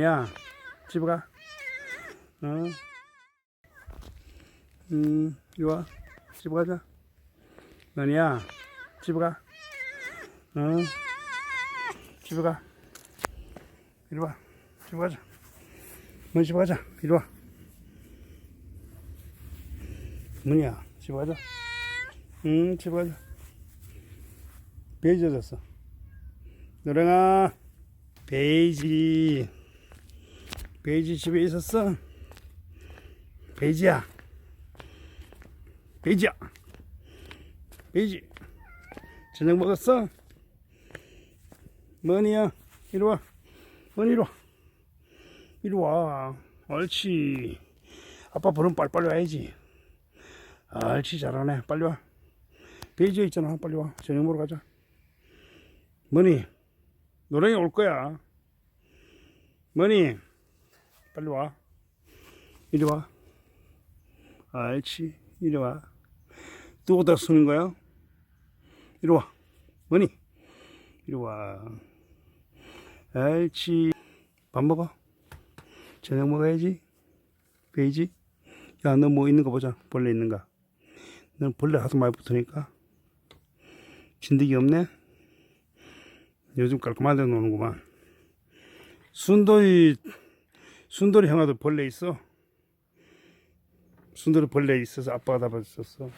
야, 집에 가. 어. 음, 이리 와. 집에 가자. 너니야, 집에 가. 어. 집에 가. 이리 와. 집에 가자. 너 집에 가자. 이리 와. 뭐냐? 집에 가자. 응, 집에 가자. 베이지 졌어. 노랭아, 베이지. 베이지 집에 있었어? 베이지야. 베이지야. 베이지. 저녁 먹었어? 머니야, 이리 와. 머니 이리 와. 이리 와. 옳지. 아빠 부르면 빨리빨리 와야지. 옳지, 잘하네. 빨리 와. 베이지 있잖아. 빨리 와. 저녁 먹으러 가자. 머니, 노랭이 올 거야. 머니, 빨리 와. 이리 와. 옳지. 이리 와. 또 어디다 쓰는 거야? 이리 와. 머니, 이리 와. 옳지. 밥 먹어. 저녁 먹어야지. 베이지. 야, 너 뭐 있는 거 보자. 벌레 있는가? 넌 벌레 하도 많이 붙으니까. 진드기 없네? 요즘 깔끔한 데 노는구만. 순돌이, 순돌이 형아도 벌레 있어. 순돌이 벌레 있어서 아빠가 잡아줬었어.